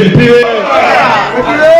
வெற்றிவேல் வெற்றிவேல்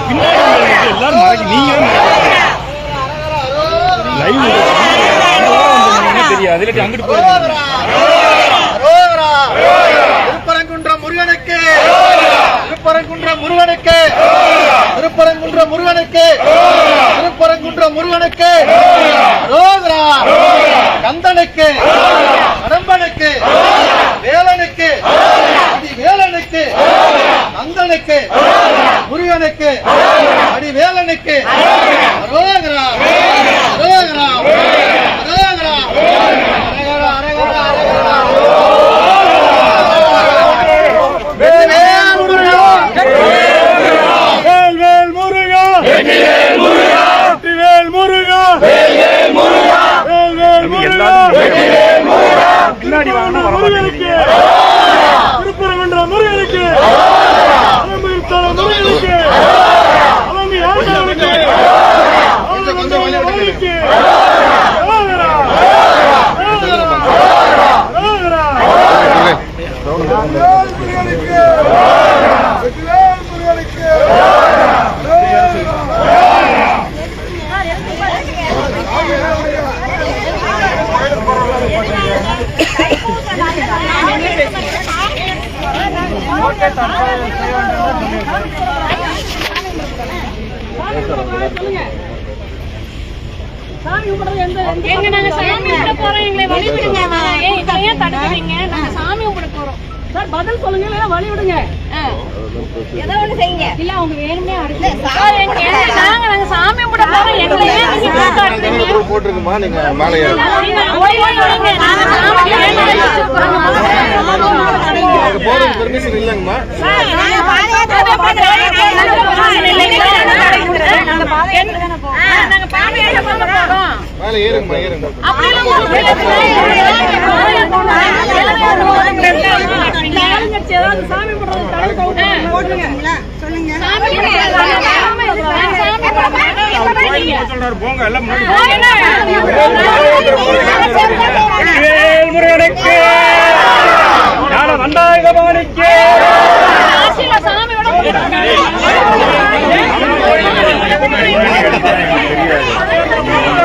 பின்னாடி வந்து எல்லாரும் மறைக்க நீங்க லைவ் தெரியாது இல்லாட்டி அங்கிட்டு போய் திருப்பரங்குன்ற முருகனுக்கு திருப்பரங்குன்ற முருகனுக்கு திருப்பரங்குன்ற முருகனுக்கு திருப்பரங்குன்ற முருகனுக்கு ரோதரா கந்தனுக்கு கடம்பனுக்கு வேலனுக்கு அடி வேலனுக்கு கந்தனுக்கு முருகனுக்கு அடி வேலனுக்கு பின்னாடி வாங்கினா முருகனுக்கு அலம்புத்தல முருகனுக்கு அலம்பி ஆண்டவனுக்கு கொஞ்சம் வழி விடுங்க. முருகனுக்கு ரோகரா ரோகரா வெற்றிவேல் முருகனுக்கு வெற்றிவேல் முருகனுக்கு எங்க நாங்க சாமி கும்பிட போறோம் எங்களை வழி விடுங்க. ஏன் தடுக்கிறீங்க? நாங்க சாமி கும்பிட போறோம். சார் பதில் சொல்லுங்க வழி விடுங்க. ஏதோ ஒண்ணு செய்யுங்க. இல்ல அவங்க வேணுமே அடிச்சு சார் எங்க நாங்க நாங்க சாமி கும்பிட போறோம். எங்களை ஏன் நீங்க போட்டிருக்குமா? நீங்க மாலையா? சாமி அடிச்சிருக்கோம் போறதுக்கு பெர்மிஷன் இல்லைங்கம்மா. நாங்க நாங்க மேலே ஏறுங்கம்மா ஏறுங்க போங்க எல்லாம் முன்னாடி வேல் முருகனுக்கு ஞான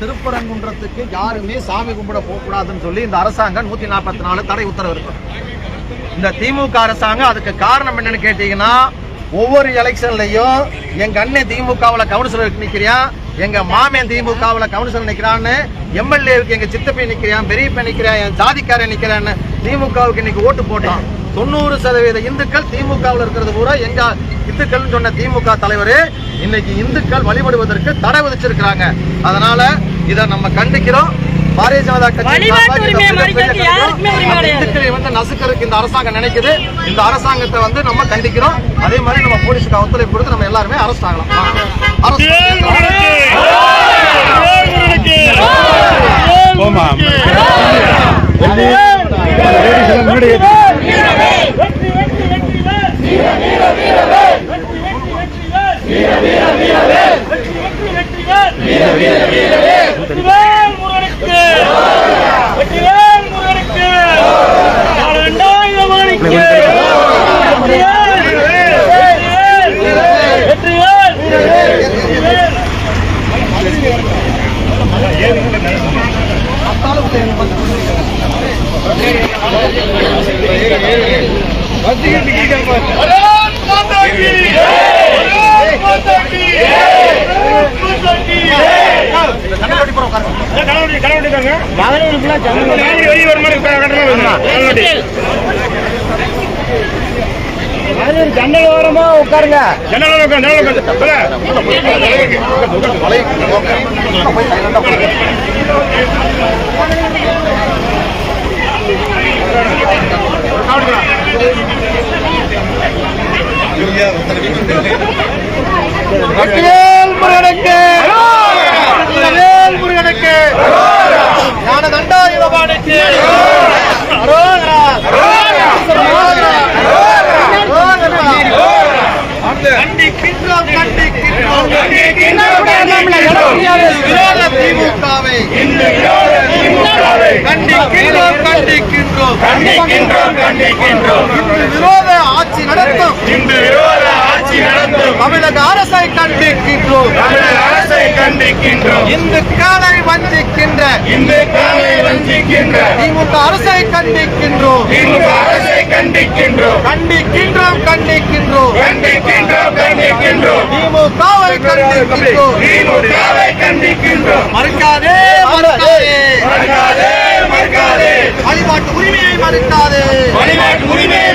திருப்பரங்குன்றத்துக்கு யாருமே சாமி கும்பிட போகக்கூடாதுன்னு சொல்லி இந்த அரசாங்கம் நூத்தி நாற்பத்தி நாலு தடை உத்தரவு இருக்கு இந்த திமுக அரசாங்கம் அதுக்கு காரணம் என்னன்னு கேட்டீங்கன்னா ஒவ்வொரு எலெக்ஷன்லயும் எங்க அண்ணன் திமுகவில் கவுன்சிலருக்கு நிக்கிறான் எங்க மாமன் திமுகவில் கவுன்சிலர் நிக்கிறான்னு எம்எல்ஏவுக்கு எங்க சித்தப்பை நிக்கிறான் பெரியப்ப நிக்கிறான் என் ஜாதிக்காரன் நிக்கிறான்னு திமுகவுக்கு இன்னைக்கு ஓட்டு போட்டோம் தொண்ணூறு சதவீத இந்துக்கள் திமுகவில் இருக்கிறது பூரா எங்க இந்துக்கள்னு சொன்ன திமுக தலைவர் இன்னைக்கு இந்துக்கள் வழிபடுவதற்கு தடை விதிச்சிருக்கிறாங்க. அதனால இதை நம்ம கண்டிக்கிறோம். பாரதிய ஜனதா கட்சி. இந்துக்களை வந்து நசுக்கிறதுக்கு இந்த அரசாங்கம் நினைக்குது. இந்த அரசாங்கத்தை வந்து நம்ம கண்டிக்கிறோம். அதே மாதிரி நம்ம போலீஸுக்கு ஒத்துழைப்பு கொடுத்து நம்ம எல்லாருமே அரெஸ்ட் ஆகலாம். அரசு வெளியே வர மாதிரி கட்டணம் ஜன்னல் ஓரமா உட்காருங்க. ஜன்னல் ஓரம் உட்காரு, ஜன்னல் வெற்றிவேல் முருகனுக்கு. வெற்றிவேல் முருகனுக்கு. ஞான தண்டாயுதபாணிக்கு அரோகரா. அரோகரா. கண்டிக்கின்றோம் கண்டிக்கின்றோம் திமுகவை கண்டிக்கின்றோம் கண்டிக்கின்றோம். கண்டிக்கின்றோம் கண்டிக்கின்றோம். இன்று விரோத ஆட்சி நடத்தும். இன்று விரோத ஆட்சி நடத்தும். தமிழக அரசை கண்டிக்கின்றோம். தமிழக அரசை கண்டிக்கின்றோம். இந்துக்களை வஞ்சிக்கின்ற இந்து காலை வஞ்சிக்கின்ற திமுக அரசை கண்டிக்கின்றோம். திமுக அரசை கண்டிக்கின்றோம். கண்டிக்கின்றோம். கண்டிக்கின்றோம். கண்டிக்கின்றோம் கண்டிக்கின்றோம். திமுகவை கண்டிக்கின்றோம். திமுகவை கண்டிக்கின்றோம். மறுக்காதே மறுக்காதே. மறுக்காதே மறுக்காதே. வழிபாட்டு உரிமையை மறுக்காதே. வழிபாட்டு உரிமையை